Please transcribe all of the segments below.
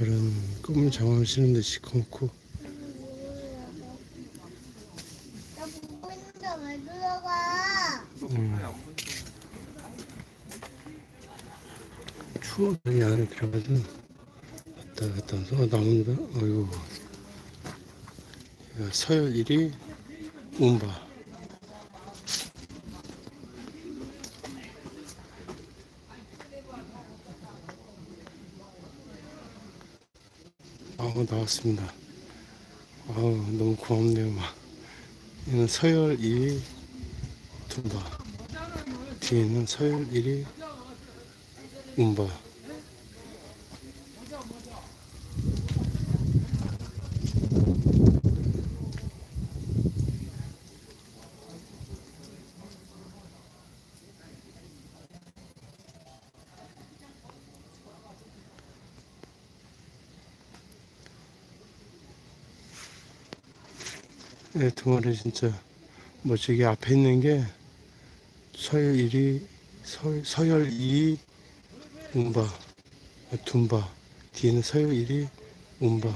별은 꿈을 장화를 신는데 시커멓고 나 보고 있는데 왜 들어가? 음. 추워 이 안에 들어가도 왔다 갔다 어, 나옵니다 어이구 야, 서열 1위 운바 아우 나왔습니다. 아우 너무 고맙네요 막. 얘는 서열 2위 tumba 뒤에는 서열 1위 운바 네, 두 마리 진짜 멋지게 앞에 있는 게 서열 1위, 서, 서열 2위 운바, 아, 둠바. 뒤에는 서열 1위 운바.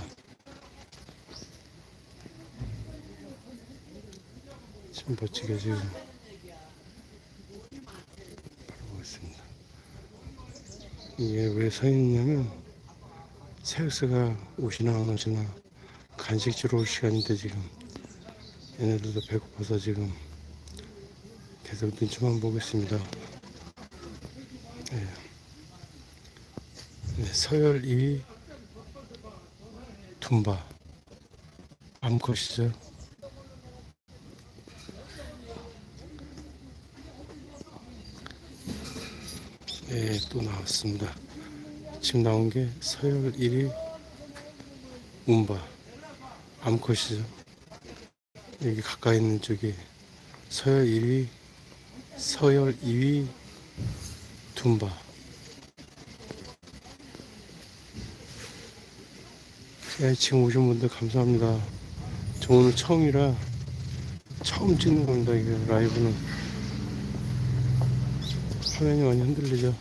참 멋지게 지금 바라보고 있습니다. 이게 왜 서 있냐면 새우스가 오시나 안 오시나 간식 주러 올 시간인데 지금 얘네들도 배고파서 지금 계속 눈치만 보고 있습니다. 네. 네, 서열 2위 둠바 암컷이죠. 네, 또 나왔습니다. 지금 나온 게 서열 1위 운바 암컷이죠. 여기 가까이 있는 쪽이 서열 1위, 서열 2위 둠바. 네, 지금 오신 분들 감사합니다. 저 오늘 처음이라 처음 찍는 겁니다. 이게 라이브는 화면이 많이 흔들리죠.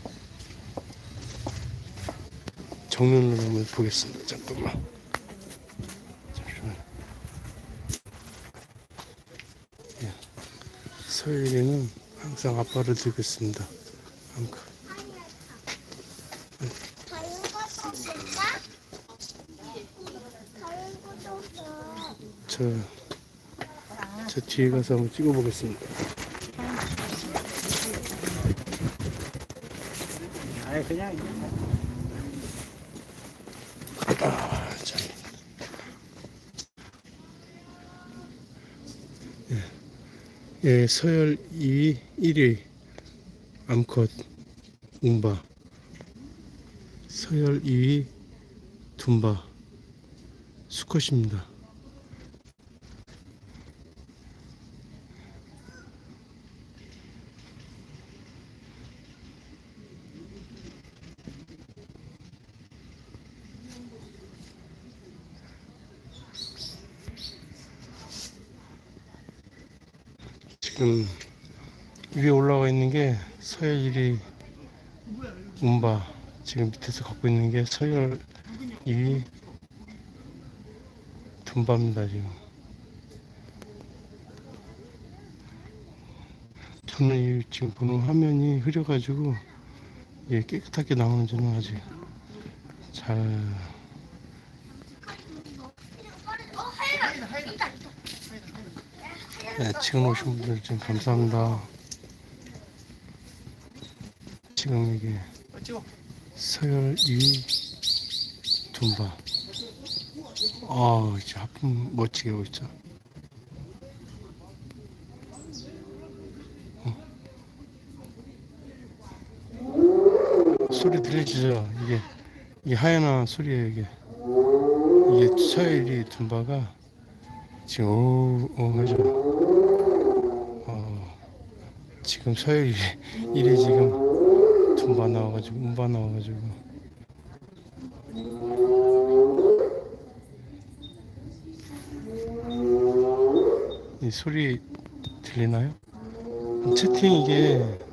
정면으로 한번 보겠습니다. 잠깐만. 서율이는 항상 아빠를 것도 없어. 저, 저 뒤에 가서 한번 찍어보겠습니다. 아니 그냥 아, 참. 예, 예 서열 2위, 1위 암컷 운바 서열 2위 둠바 수컷입니다. 지금 위에 올라가 있는 게 서열 1위 운바 지금 밑에서 갖고 있는 게 서열 2위 둠바입니다 지금. 저는 이 지금 보는 화면이 흐려가지고 이게 깨끗하게 나오는지는 아직 잘 네, 지금 오신 분들 지금 감사합니다. 지금 이게 서열 2 둠바. 아, 이제 하품 멋지게 하고 있죠. 어. 소리 들리시죠? 이게 이게 하얀 소리예요 이게. 이게 서열 2 둠바가 지금 오, 오, 하죠. 어, 지금 서열이 일이 지금 둠바 나와가지고 운바 나와가지고 이 소리 들리나요? 채팅 이게